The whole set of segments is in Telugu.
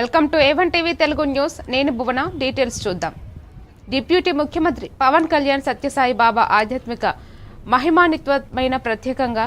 Welcome to A one TV Telugu news. నేను భువన. డీటెయిల్స్ చూద్దాం. డిప్యూటీ ముఖ్యమంత్రి పవన్ కళ్యాణ్ సత్యసాయి బాబా ఆధ్యాత్మిక మహిమానిత్వమైన ప్రత్యేకంగా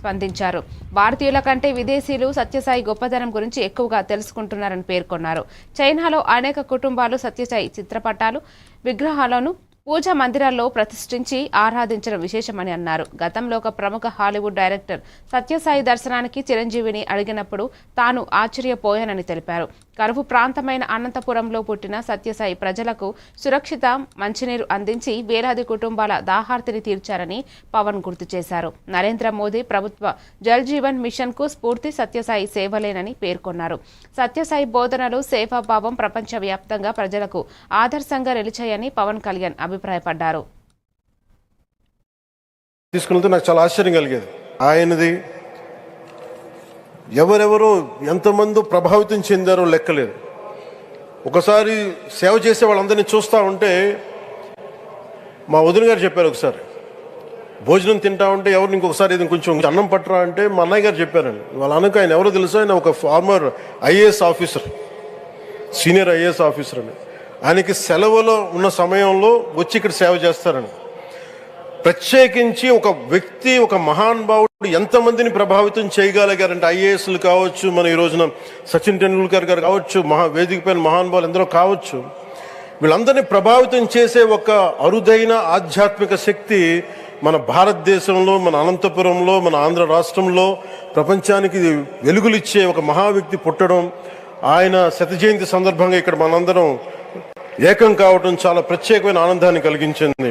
స్పందించారు. భారతీయుల కంటే విదేశీయులు సత్యసాయి గొప్పదనం గురించి ఎక్కువగా తెలుసుకుంటున్నారని పేర్కొన్నారు. చైనాలో అనేక కుటుంబాలు సత్యసాయి చిత్రపటాలు విగ్రహాలను పూజా మందిరాల్లో ప్రతిష్ఠించి ఆరాధించడం విశేషమని అన్నారు. గతంలో ఒక ప్రముఖ హాలీవుడ్ డైరెక్టర్ సత్యసాయి దర్శనానికి చిరంజీవిని అడిగినప్పుడు తాను ఆశ్చర్యపోయానని తెలిపారు. కరువు ప్రాంతమైన అనంతపురంలో పుట్టిన సత్యసాయి ప్రజలకు సురక్షిత మంచినీరు అందించి వేలాది కుటుంబాల దాహార్తిని తీర్చారని పవన్ గుర్తు చేశారు. నరేంద్ర మోదీ ప్రభుత్వ జల్ జీవన్ మిషన్కు స్ఫూర్తి సత్యసాయి సేవలేనని పేర్కొన్నారు. సత్యసాయి బోధనలు సేవాభావం ప్రపంచవ్యాప్తంగా ప్రజలకు ఆదర్శంగా నిలిచాయని పవన్ కళ్యాణ్ అభిప్రాయపడ్డారు. తీసుకున్నది నాకు చాలా ఆశ్చర్యం కలిగేది. ఆయనది ఎవరెవరో ఎంతమంది ప్రభావితం చెందారో లెక్కలేదు. ఒకసారి సేవ చేసే వాళ్ళందరినీ చూస్తూ ఉంటే మా వదిన గారు చెప్పారు ఒకసారి భోజనం తింటా ఉంటే ఎవరిని ఇంకొకసారి ఇది కొంచెం అన్నం పట్టరా అంటే మా అన్నయ్య గారు చెప్పారండి వాళ్ళ అనక ఆయన ఎవరో తెలుసు? ఆయన ఒక former IAS officer senior IAS officer అని. ఆయనకి సెలవులో ఉన్న సమయంలో వచ్చి ఇక్కడ సేవ చేస్తారని. ప్రత్యేకించి ఒక వ్యక్తి ఒక మహానుభావుడు ఎంతమందిని ప్రభావితం చేయగలిగారంటే ఐఏఎస్లు కావచ్చు మన ఈ రోజున సచిన్ టెండూల్కర్ గారు కావచ్చు మహా వేదికపైన మహానుభావులు ఎందరో కావచ్చు. వీళ్ళందరినీ ప్రభావితం చేసే ఒక అరుదైన ఆధ్యాత్మిక శక్తి మన భారతదేశంలో మన అనంతపురంలో మన ఆంధ్ర రాష్ట్రంలో ప్రపంచానికి వెలుగులిచ్చే ఒక మహా వ్యక్తి పుట్టడం ఆయన శత జయంతి సందర్భంగా ఇక్కడ మనందరం ఏకం కావడం చాలా ప్రత్యేకమైన ఆనందాన్ని కలిగించింది.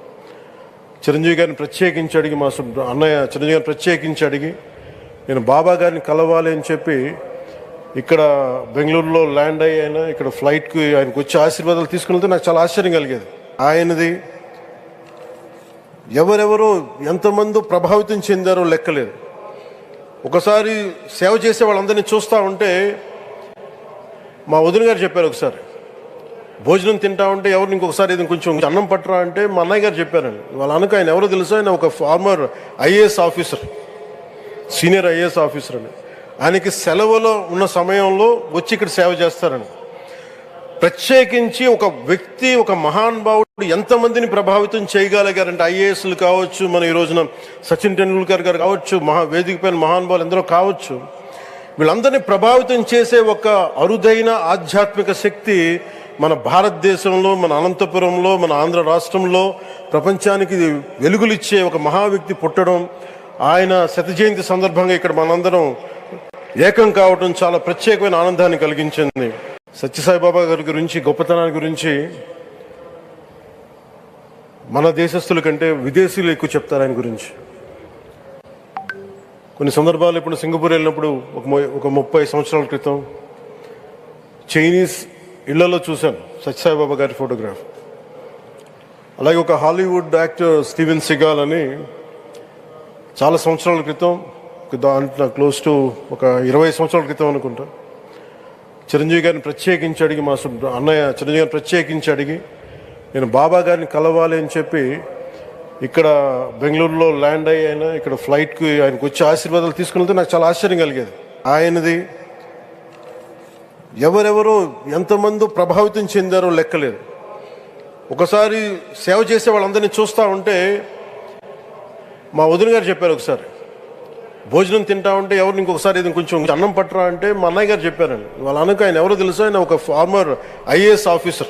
చిరంజీవి గారిని ప్రత్యేకించి అడిగి మా అన్నయ్య చిరంజీవి గారిని ప్రత్యేకించి అడిగి నేను బాబా గారిని కలవాలి అని చెప్పి ఇక్కడ బెంగళూరులో ల్యాండ్ అయ్యి ఆయన ఇక్కడ ఫ్లైట్కి ఆయనకు వచ్చి ఆశీర్వాదాలు తీసుకుని నాకు చాలా ఆశ్చర్యం కలిగేది. ఆయనది ఎవరెవరో ఎంతమంది ప్రభావితం చెందారో లెక్కలేదు. ఒకసారి సేవ చేసే వాళ్ళందరినీ చూస్తూ ఉంటే మా వదిన గారు చెప్పారు ఒకసారి భోజనం తింటా ఉంటే ఎవరిని ఇంకొకసారి ఇది కొంచెం అన్నం పట్టరా అంటే మా అన్నయ్య గారు చెప్పారండి. వాళ్ళ అనుక ఆయన ఎవరో తెలుసు? ఆయన ఒక former IAS officer senior IAS officer అని ఆయనకి సెలవులో ఉన్న సమయంలో వచ్చి ఇక్కడ సేవ చేస్తారని ప్రత్యేకించి ఒక వ్యక్తి ఒక మహానుభావుడు ఎంతమందిని ప్రభావితం చేయగలిగారంటే ఐఏఎస్లు కావచ్చు మన ఈ రోజున సచిన్ టెండూల్కర్ గారు కావచ్చు మహా వేదిక పైన మహానుభావులు ఎందరో కావచ్చు వీళ్ళందరినీ ప్రభావితం చేసే ఒక అరుదైన ఆధ్యాత్మిక శక్తి మన భారతదేశంలో మన అనంతపురంలో మన ఆంధ్ర రాష్ట్రంలో ప్రపంచానికి వెలుగులిచ్చే ఒక మహా వ్యక్తి పుట్టడం ఆయన శత జయంతి సందర్భంగా ఇక్కడ మనందరం ఏకం కావడం చాలా ప్రత్యేకమైన ఆనందాన్ని కలిగించింది. సత్యసాయిబాబా గారి గురించి గొప్పతనాన్ని గురించి మన దేశస్తుల కంటే విదేశీయులు ఎక్కువ చెప్తారు ఆయన గురించి. కొన్ని సందర్భాలు ఇప్పుడు సింగపూర్ వెళ్ళినప్పుడు ఒక ము- ఒక ముప్పై సంవత్సరాల క్రితం చైనీస్ ఇళ్ళలో చూశాను. సత్యసాయిబాబా గారి ఫోటోగ్రాఫ్. అలాగే ఒక హాలీవుడ్ యాక్టర్ స్టీవెన్ సిగాల్ అని చాలా సంవత్సరాల క్రితం దాంట్లో క్లోజ్ టు ఒక ఇరవై సంవత్సరాల క్రితం అనుకుంటా చిరంజీవి గారిని ప్రత్యేకించి అడిగి మా సు- అన్నయ్య చిరంజీవి గారిని ప్రత్యేకించి అడిగి నేను బాబా గారిని కలవాలి అని చెప్పి ఇక్కడ బెంగళూరులో ల్యాండ్ అయ్యి ఆయన ఇక్కడ ఫ్లైట్కి ఆయనకు వచ్చి ఆశీర్వాదాలు తీసుకున్నది నాకు చాలా ఆశ్చర్యం కలిగేది. ఆయనది ఎవరెవరో ఎంతమంది ప్రభావితం చెందారో లెక్కలేదు. ఒకసారి సేవ చేసే వాళ్ళందరినీ చూస్తూ ఉంటే మా వదిన గారు చెప్పారు ఒకసారి భోజనం తింటా ఉంటే ఎవరిని ఇంకొకసారి ఇది కొంచెం అన్నం పట్టరా అంటే మా అన్నయ్య గారు చెప్పారండి. వాళ్ళ అనక ఆయన ఎవరో తెలుసు? ఆయన ఒక ఫార్మర్ ఐఏఎస్ ఆఫీసర్.